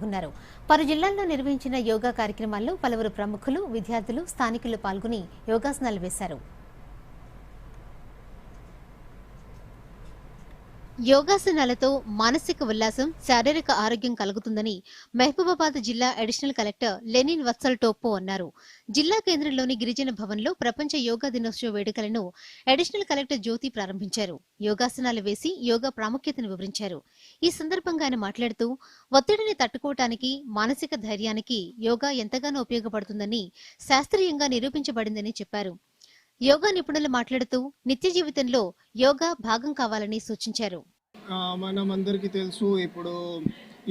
జరుపుకున్నారు పలు జిల్లాల్లో నిర్వహించిన యోగా కార్యక్రమాల్లో పలువురు ప్రముఖులు విద్యార్థులు స్థానికులు పాల్గొని యోగాసనాలు వేశారు. యోగాసనాలతో మానసిక ఉల్లాసం శారీరక ఆరోగ్యం కలుగుతుందని మహబూబాబాద్ జిల్లా అడిషనల్ కలెక్టర్ లెనిన్ వత్సల్ టోప్పో అన్నారు. జిల్లా కేంద్రంలోని గిరిజన భవన్లో ప్రపంచ యోగా దినోత్సవ వేడుకలను అడిషనల్ కలెక్టర్ జ్యోతి ప్రారంభించారు. యోగాసనాలు వేసి యోగా ప్రాముఖ్యతను వివరించారు. ఈ సందర్భంగా ఆయన మాట్లాడుతూ ఒత్తిడిని తట్టుకోవటానికి మానసిక ధైర్యానికి యోగా ఎంతగానో ఉపయోగపడుతుందని శాస్త్రీయంగా నిరూపించబడిందని చెప్పారు. యోగా నిపుణులు మాట్లాడుతూ నిత్య జీవితంలో యోగా భాగం కావాలని సూచించారు. మనం అందరికీ తెలుసు ఇప్పుడు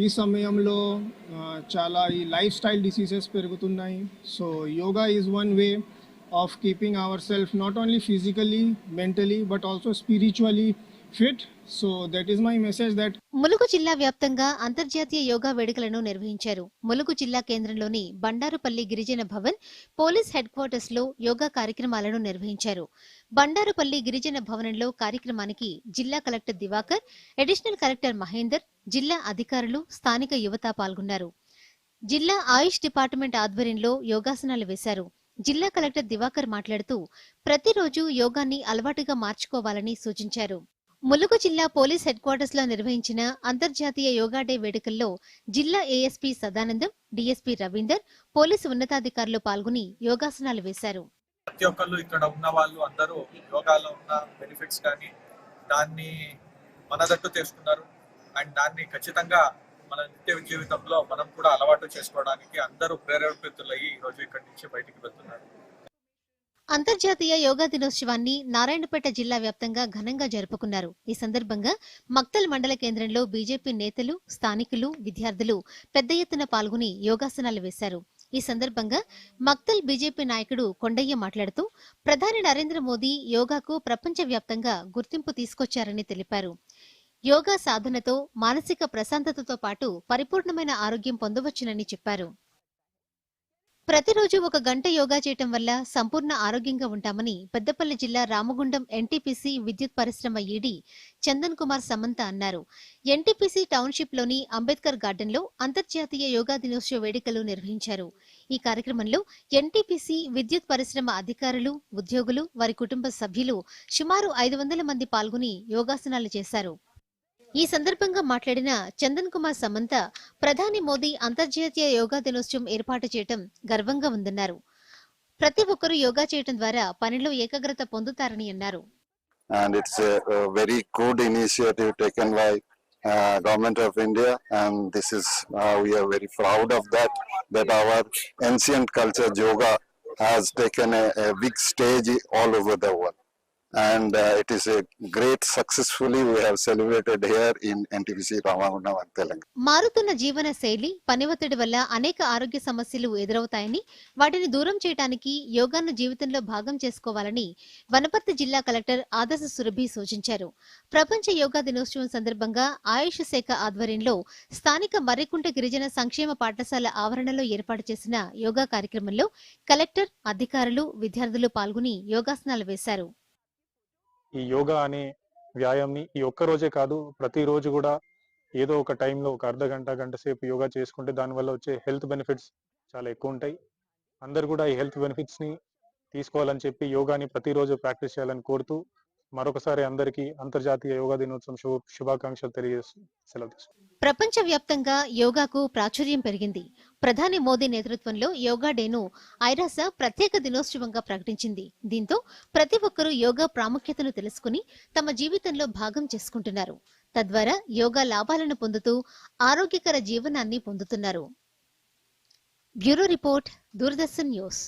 ఈ సమయంలో చాలా ఈ లైఫ్ స్టైల్ డిసీజెస్ పెరుగుతున్నాయి. So yoga is one way of keeping our self not only physically mentally but also spiritually fit so that is my message that Mulugu జిల్లా వ్యాప్తంగా అంతర్జాతీయ యోగా వేడుకలను నిర్వహించారు. ములుగు జిల్లా కేంద్రంలోని బండారుపల్లి గిరిజన భవన్ పోలీస్ హెడ్ క్వార్టర్స్లో యోగా కార్యక్రమాలను నిర్వహించారు. బండారుపల్లి గిరిజన భవనంలో కార్యక్రమానికి జిల్లా collector Diwakar additional collector Mahender జిల్లా అధికారులు స్థానిక యువత పాల్గొన్నారు. జిల్లా ఆయుష్ డిపార్ట్మెంట్ ఆధ్వర్యంలో యోగాసనాలు వేశారు. జిల్లా కలెక్టర్ దివాకర్ మాట్లాడుతూ ప్రతిరోజు యోగాన్ని అలవాటుగా మార్చుకోవాలని సూచించారు. ములుగు జిల్లా పోలీస్ హెడ్ క్వార్టర్స్లో నిర్వహించిన అంతర్జాతీయ యోగా డే వేడుకల్లో జిల్లా ASP Sadanandam DSP Ravinder police ఉన్నతాధికారులు పాల్గొని యోగాసనాలు వేశారు. ప్రతి ఒక్కళ్ళు ఇక్కడ ఉన్న వాళ్ళు అందరూ యోగాలో ఉన్న బెనిఫిట్స్ కానీ దాన్ని మనదట్టు చేసుకున్నారు. అండ్ దాన్ని ఖచ్చితంగా మన నిత్య జీవితంలో మనం కూడా అలవాటు చేసుకోవడానికి అందరూ ప్రేరేపితులయ్యి ఈరోజు ఇక్కడి నుంచి బయటికి వెళ్తున్నారు. అంతర్జాతీయ యోగా దినోత్సవాన్ని నారాయణపేట జిల్లా వ్యాప్తంగా ఘనంగా జరుపుకున్నారు. ఈ సందర్భంగా మక్తల్ మండల కేంద్రంలో బీజేపీ నేతలు స్థానికులు విద్యార్థులు పెద్ద ఎత్తున పాల్గొని యోగాసనాలు వేశారు. ఈ సందర్భంగా మక్తల్ బీజేపీ నాయకుడు కొండయ్య మాట్లాడుతూ ప్రధాని నరేంద్ర మోదీ యోగాకు ప్రపంచవ్యాప్తంగా గుర్తింపు తీసుకొచ్చారని తెలిపారు. యోగా సాధనతో మానసిక ప్రశాంతతతో పాటు పరిపూర్ణమైన ఆరోగ్యం పొందవచ్చునని చెప్పారు. ప్రతిరోజు ఒక గంట యోగా చేయటం వల్ల సంపూర్ణ ఆరోగ్యంగా ఉంటామని పెద్దపల్లి జిల్లా రామగుండం ఎన్టీపీసీ విద్యుత్ పరిశ్రమ ఈడీ చందన్ కుమార్ సమంత అన్నారు. ఎన్టీపీసీ టౌన్షిప్లోని అంబేద్కర్ గార్డెన్లో అంతర్జాతీయ యోగా దినోత్సవ వేడుకలు నిర్వహించారు. ఈ కార్యక్రమంలో ఎన్టీపీసీ విద్యుత్ పరిశ్రమ అధికారులు ఉద్యోగులు వారి కుటుంబ సభ్యులు సుమారు ఐదు వందల మంది పాల్గొని యోగాసనాలు చేశారు. ఈ సందర్భంగా మాట్లాడిన చందన్ కుమార్ సమంత ప్రధాని మోదీ అంతర్జాతీయ యోగా దినోత్సవం ఏర్పాటు చేయటం గర్వంగా ఉందన్నారు. ప్రతి ఒక్కరూ యోగా చేయటం ద్వారా పనిలో ఏకాగ్రత పొందుతారని అన్నారు. And it's very good initiative government of India proud of that that our culture yoga the world and uh, it is a great successfully we have celebrated here in NTPC Ramagundam Telangana. మారుతున్న జీవన శైలి పని ఒత్తిడి వల్ల అనేక ఆరోగ్య సమస్యలు ఎదురవుతాయని వాటిని దూరం చేయడానికి యోగాను జీవితంలో భాగం చేసుకోవాలని వనపర్తి జిల్లా కలెక్టర్ ఆదర్శ సురభి సూచించారు ప్రపంచ యోగా దినోత్సవం సందర్భంగా ఆయుష్ శాఖ ఆధ్వర్యంలో స్థానిక మర్రికుంట గిరిజన సంక్షేమ పాఠశాల ఆవరణలో ఏర్పాటు చేసిన యోగా కార్యక్రమంలో కలెక్టర్ అధికారులు విద్యార్థులు పాల్గొని యోగాసనాలు వేశారు ఈ యోగా అనే వ్యాయామంని ఈ ఒక్క రోజే కాదు ప్రతిరోజు కూడా ఏదో ఒక టైంలో ఒక అర్ధ గంట గంట సేపు యోగా చేసుకుంటే దానివల్ల వచ్చే హెల్త్ బెనిఫిట్స్ చాలా ఎక్కువ ఉంటాయి. అందరు కూడా ఈ హెల్త్ బెనిఫిట్స్ని తీసుకోవాలని చెప్పి యోగాని ప్రతిరోజు ప్రాక్టీస్ చేయాలని కోరుతూ మరొకసారి అందరికీ అంతర్జాతీయ యోగా దినోత్సవం శుభ శుభాకాంక్షలు తెలియజేస్తూ సెలవు ప్రపంచవ్యాప్తంగా యోగాకు ప్రాచుర్యం పెరిగింది. ప్రధాని మోదీ నేతృత్వంలో యోగా డేను ఐరాస ప్రత్యేక దినోత్సవంగా ప్రకటించింది. దీంతో ప్రతి ఒక్కరూ యోగా ప్రాముఖ్యతను తెలుసుకుని తమ జీవితంలో భాగం చేసుకుంటున్నారు. తద్వారా యోగా లాభాలను పొందుతూ ఆరోగ్యకర జీవనాన్ని పొందుతున్నారు. Bureau report Doordarshan news.